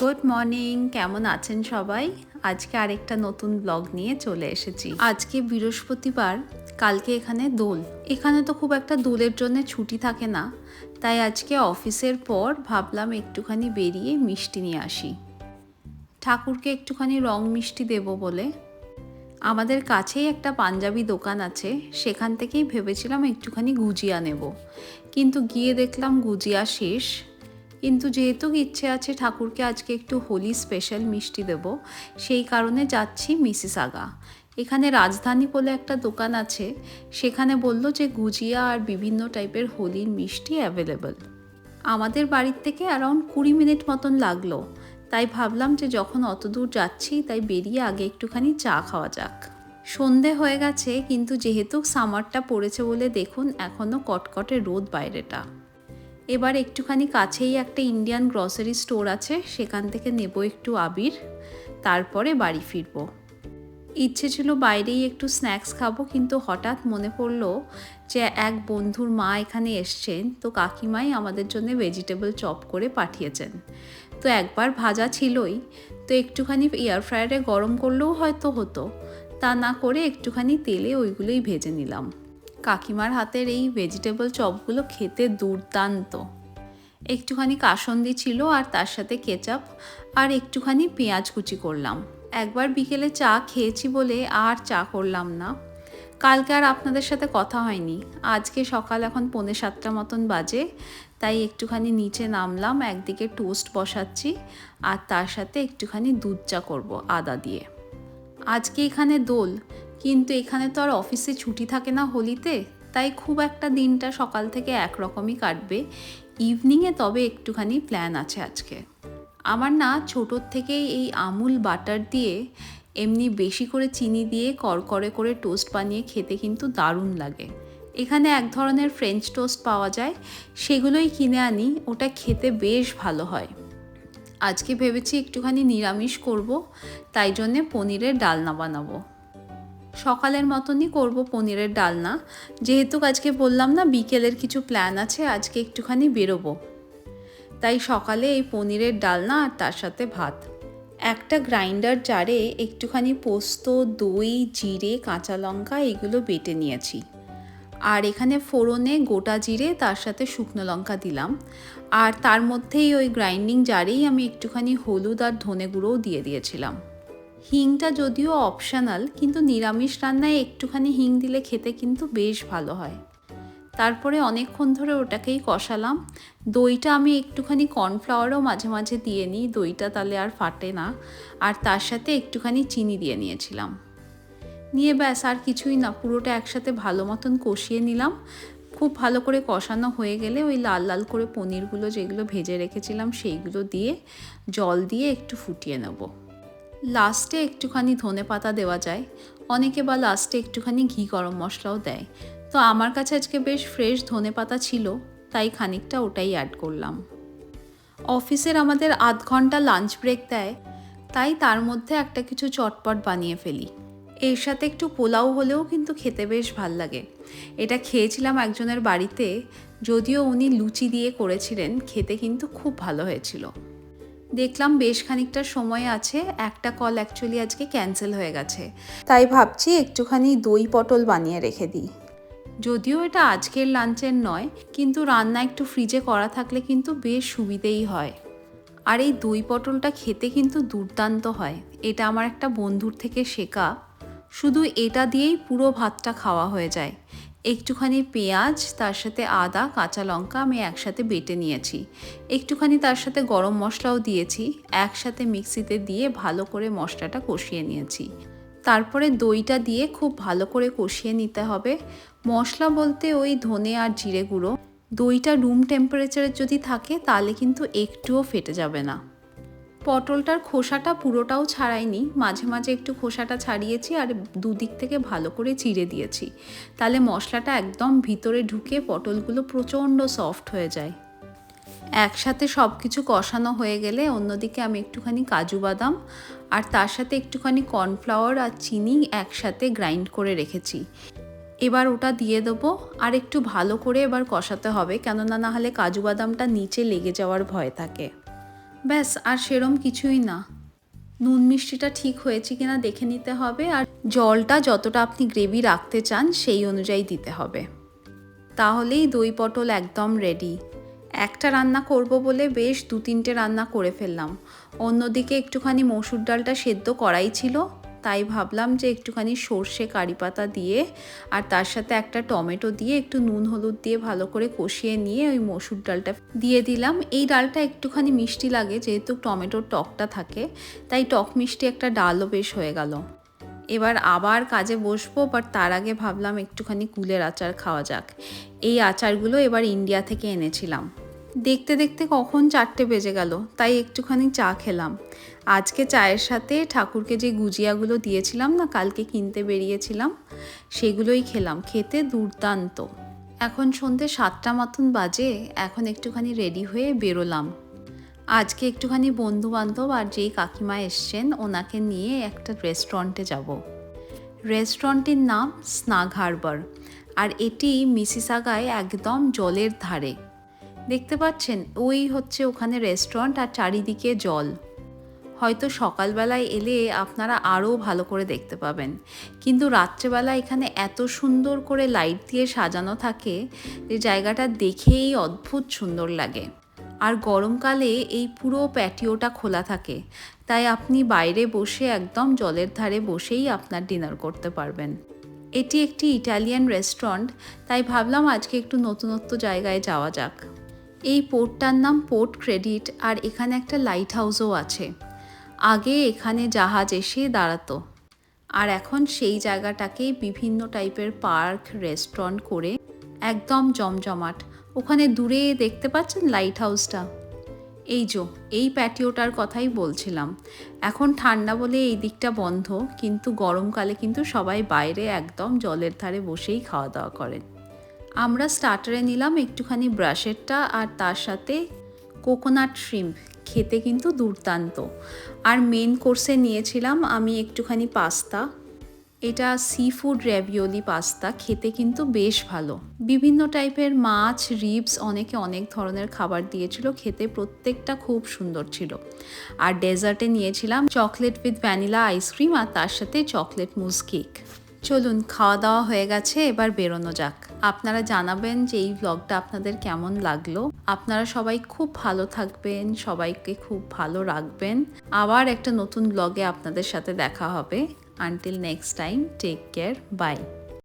Good morning কেমন আছেন সবাই? আজকে আরেকটা নতুন ব্লগ নিয়ে চলে এসেছি। আজকে বৃহস্পতিবার, কালকে এখানে দোল। এখানে তো খুব একটা দোলের জন্য ছুটি থাকে না, তাই আজকে অফিসের পর ভাবলাম একটুখানি বেরিয়ে মিষ্টি নিয়ে আসি। ঠাকুরকে একটুখানি রং মিষ্টি দেব বলে। আমাদের কাছেই একটা পাঞ্জাবি দোকান আছে, সেখান থেকেই ভেবেছিলাম একটুখানি গুজিয়া নেব। কিন্তু গিয়ে দেখলাম গুজিয়া শেষ কিন্তু যেহেতু ইচ্ছে আছে ঠাকুরকে আজকে একটু হোলি স্পেশাল মিষ্টি দেব, সেই কারণে যাচ্ছি মিসিস আগা। এখানে রাজধানী বলে একটা দোকান আছে, সেখানে বলল যে গুজিয়া আর বিভিন্ন টাইপের হোলির মিষ্টি অ্যাভেলেবল। আমাদের বাড়ির থেকে অ্যারাউন্ড কুড়ি মিনিট মতন লাগল, তাই ভাবলাম যে যখন অত দূর যাচ্ছি, তাই বেরিয়ে আগে একটুখানি চা খাওয়া যাক। সন্ধে হয়ে গেছে, কিন্তু যেহেতু সামারটা পড়েছে বলে দেখুন এখনও কটকটে রোদ বাইরেটা। এবার একটুখানি কাছেই একটা ইন্ডিয়ান গ্রসারি স্টোর আছে, সেখান থেকে নেব একটু আবির, তারপরে বাড়ি ফিরবো। ইচ্ছে ছিল বাইরেই একটু স্ন্যাক্স খাব, কিন্তু হঠাৎ মনে পড়ল যে এক বন্ধুর মা এখানে এসছেন, তো কাকিমাই আমাদের জন্য ভেজিটেবল চপ করে পাঠিয়েছেন। তো একবার ভাজা ছিলই, তো একটুখানি এয়ার ফ্রায়ারে গরম করলেও হয়তো হতো, তা না করে একটুখানি তেলে ওইগুলোই ভেজে নিলাম। কাকিমার হাতের এই ভেজিটেবল চপগুলো খেতে দুর্দান্ত। একটুখানি কাসন্দি ছিল আর তার সাথে কেচাপ আর একটুখানি পেঁয়াজ কুচি করলাম। একবার বিকেলে চা খেয়েছি বলে আর চা করলাম না। কালকে আর আপনাদের সাথে কথা হয়নি। আজকে সকাল এখন পৌনে সাতটা মতন বাজে, তাই একটুখানি নিচে নামলাম, একদিকে টোস্ট বসাচ্ছি আর তার সাথে একটুখানি দুধ চা করব আদা দিয়ে। আজকে এখানে দোল কিন্তু এখানে তো আর অফিসে ছুটি থাকে না হোলিতে, তাই খুব একটা দিনটা সকাল থেকে একরকমই কাটবে। ইভিনিংয়ে তবে একটুখানি প্ল্যান আছে আজকে। আমার না ছোটোর থেকেই এই আমুল বাটার দিয়ে এমনি বেশি করে চিনি দিয়ে করকরে করে টোস্ট বানিয়ে খেতে কিন্তু দারুণ লাগে। এখানে এক ধরনের ফ্রেঞ্চ টোস্ট পাওয়া যায়, সেগুলোই কিনে আনি, ওটা খেতে বেশ ভালো হয়। আজকে ভেবেছি একটুখানি নিরামিষ করব, তাই জন্যে পনিরের ডালনা বানাবো। সকালের মতনই করব পনিরের ডালনা। যেহেতু আজকে বললাম না, বিকেলের কিছু প্ল্যান আছে, আজকে একটুখানি বেরোবো। তাই সকালে এই পনিরের ডালনা আর তার সাথে ভাত। একটা গ্রাইন্ডার জারে একটুখানি পোস্ত, দই, জিরে, কাঁচা লঙ্কা এগুলো বেটে নিয়েছি। আর এখানে ফোড়নে গোটা জিরে, তার সাথে শুকনো লঙ্কা দিলাম। আর তার মধ্যেই ওই গ্রাইন্ডিং জারেই আমি একটুখানি হলুদ আর ধনে গুঁড়োও দিয়ে দিয়েছিলাম। হিংটা যদিও অপশনাল কিন্তু নিরামিষ রান্নায় একটুখানি হিং দিলে খেতে কিন্তু বেশ ভালো হয়। তারপরে অনেকক্ষণ ধরে ওটাকেই কষালাম। দইটা আমি একটুখানি কর্নফ্লাওয়ারও মাঝে মাঝে দিয়ে নিই, দইটা তাহলে আর ফাটে না। আর তার সাথে একটুখানি চিনি দিয়ে নিয়েছিলাম। নিয়ে ব্যাস, আর কিছুই না, পুরোটা একসাথে ভালো মতন কষিয়ে নিলাম। খুব ভালো করে কষানো হয়ে গেলে ওই লাল লাল করে পনিরগুলো যেগুলো ভেজে রেখেছিলাম সেইগুলো দিয়ে জল দিয়ে একটু ফুটিয়ে নেব। লাস্টে একটুখানি ধনে পাতা দেওয়া যায়। অনেকে বা লাস্টে একটুখানি ঘি গরম মশলাও দেয়। তো আমার কাছে আজকে বেশ ফ্রেশ ধনে পাতা ছিল, তাই খানিকটা ওটাই অ্যাড করলাম। অফিসের আমাদের আধ ঘণ্টা লাঞ্চ ব্রেক দেয়, তাই তার মধ্যে একটা কিছু চটপট বানিয়ে ফেলি। এর সাথে একটু পোলাও হলেও কিন্তু খেতে বেশ ভালো লাগে। এটা খেয়েছিলাম একজনের বাড়িতে, যদিও উনি লুচি দিয়ে করেছিলেন, খেতে কিন্তু খুব ভালো হয়েছিল। দেখলাম বেশ খানিকটা সময় আছে একটা কল অ্যাকচুয়ালি আজকে ক্যান্সেল হয়ে গেছে। তাই ভাবছি একটুখানি দই পটল বানিয়ে রেখে দিই। যদিও এটা আজকের লাঞ্চের নয় কিন্তু রান্না একটু ফ্রিজে করা থাকলে কিন্তু বেশ সুবিধেই হয়। আর এই দই পটলটা খেতে কিন্তু দুর্দান্ত হয় এটা আমার একটা বন্ধুর থেকে শেখা। শুধু এটা দিয়েই পুরো ভাতটা খাওয়া হয়ে যায়। একটুখানি পেঁয়াজ, তার সাথে আদা, কাঁচা লঙ্কা আমি একসাথে বেটে নিয়েছি। একটুখানি তার সাথে গরম মশলাও দিয়েছি, একসাথে মিক্সিতে দিয়ে ভালো করে মশলাটা কষিয়ে নিয়েছি। তারপরে দইটা দিয়ে খুব ভালো করে কষিয়ে নিতে হবে। মশলা বলতে ওই ধনে আর জিরে গুঁড়ো। দইটা রুম টেম্পারেচারে যদি থাকে, তাহলে কিন্তু একটুও ফেটে যাবে না। পটলটার খোসাটা পুরোটাও ছাড়াইনি। মাঝে মাঝে একটু খোসাটা ছাড়িয়েছি আর দুদিক থেকে ভালো করে চিড়ে দিয়েছি। তাহলে মশলাটা একদম ভিতরে ঢুকে পটলগুলো প্রচণ্ড সফট হয়ে যায়। একসাথে সব কিছু কষানো হয়ে গেলে অন্যদিকে আমি একটুখানি কাজু বাদাম আর তার সাথে একটুখানি কর্নফ্লাওয়ার আর চিনি একসাথে গ্রাইন্ড করে রেখেছি। এবার ওটা দিয়ে দেবো আর একটু ভালো করে এবার কষাতে হবে, কেননা না হলে কাজু বাদামটা নিচে লেগে যাওয়ার ভয় থাকে। ব্যাস, আর সেরম কিছুই না। নুন মিষ্টিটা ঠিক হয়েছে কিনা দেখে নিতে হবে, আর জলটা যতটা আপনি গ্রেভি রাখতে চান সেই অনুযায়ী দিতে হবে। তাহলেই দই পটল একদম রেডি একটা রান্না করব বলে বেশ দু তিনটে রান্না করে ফেললাম। অন্যদিকে একটুখানি মসুর ডালটা সেদ্ধ করাই ছিল। তাই ভাবলাম যে একটুখানি সর্ষে কারি পাতা দিয়ে আর তার সাথে একটা টমেটো দিয়ে একটু নুন হলুদ দিয়ে ভালো করে কষিয়ে নিয়ে ওই মসুর ডালটা দিয়ে দিলাম। এই ডালটা একটুখানি মিষ্টি লাগে যেহেতু টমেটোর টকটা থাকে, তাই টক মিষ্টি একটা ডালও বেশ হয়ে গেল। এবার আবার কাজে বসবো বাট তার আগে ভাবলাম একটুখানি কুলের আচার খাওয়া যাক। এই আচারগুলো এবার ইন্ডিয়া থেকে এনেছিলাম। দেখতে দেখতে কখন চারটে বেজে গেল, তাই একটুখানি চা খেলাম। আজকে চায়ের সাথে ঠাকুরকে যে গুজিয়াগুলো দিয়েছিলাম না, কালকে কিনতে বেরিয়েছিলাম, সেগুলোই খেলাম, খেতে দুর্দান্ত। এখন সন্ধে সাতটা মতন বাজে, এখন একটুখানি রেডি হয়ে বেরোলাম। আজকে একটুখানি বন্ধু বান্ধব আর যেই কাকিমা এসছেন, ওনাকে নিয়ে একটা রেস্টুরেন্টে যাব। রেস্টুরেন্টটির নাম স্নাগ হারবার আর এটি মিসিসাগায় একদম জলের ধারে। দেখতে পাচ্ছেন, ওই হচ্ছে ওখানে রেস্টুরেন্ট আর চারিদিকে জল। হয়তো সকালবেলায় এলে আপনারা আরও ভালো করে দেখতে পাবেন। কিন্তু রাত্রেবেলা এখানে এত সুন্দর করে লাইট দিয়ে সাজানো থাকে, যে জায়গাটা দেখেই অদ্ভুত সুন্দর লাগে। আর গরমকালে এই পুরো প্যাটিওটা খোলা থাকে। তাই আপনি বাইরে বসে একদম জলের ধারে বসেই আপনার ডিনার করতে পারবেন। এটি একটি ইটালিয়ান রেস্টুরেন্ট তাই ভাবলাম আজকে একটু নতুনত্ব জায়গায় যাওয়া যাক। এই পোর্টটার নাম পোর্ট ক্রেডিট আর এখানে একটা লাইট হাউসও আছে। আগে এখানে জাহাজ এসে দাঁড়াতো। আর এখন সেই জায়গাটাকেই বিভিন্ন টাইপের পার্ক, রেস্টুরেন্ট করে একদম জমজমাট। ওখানে দূরে দেখতে পাচ্ছেন লাইট হাউসটা এই যো, এই প্যাটিওটার কথাই বলছিলাম। এখন ঠান্ডা বলে এই দিকটা বন্ধ, কিন্তু গরমকালে কিন্তু সবাই বাইরে একদম জলের ধারে বসেই খাওয়া দাওয়া করেন। আমরা স্টার্টারে নিলাম একটুখানি ব্রাশেরটা আর তার সাথে কোকোনাট শ্রিম্প খেতে কিন্তু দুর্দান্ত। আর মেন কোর্সে নিয়েছিলাম আমি একটুখানি পাস্তা। এটা সি ফুড র্যাভিওলি পাস্তা, খেতে কিন্তু বেশ ভালো। বিভিন্ন টাইপের মাছ রিবস অনেকে অনেক ধরনের খাবার দিয়েছিল, খেতে প্রত্যেকটা খুব সুন্দর ছিল। আর ডেজার্টে নিয়েছিলাম chocolate with vanilla ice cream আর তার সাথে চকলেট মুজ কেক চলুন খাওয়া দাওয়া হয়ে গেছে, এবার বেরোনো যাক। আপনারা জানাবেন যে এই ব্লগটা আপনাদের কেমন লাগল। আপনারা সবাই খুব ভালো থাকবেন, সবাইকে খুব ভালো রাখবেন। আবার একটা নতুন ব্লগে আপনাদের সাথে দেখা হবে। Until next time take care bye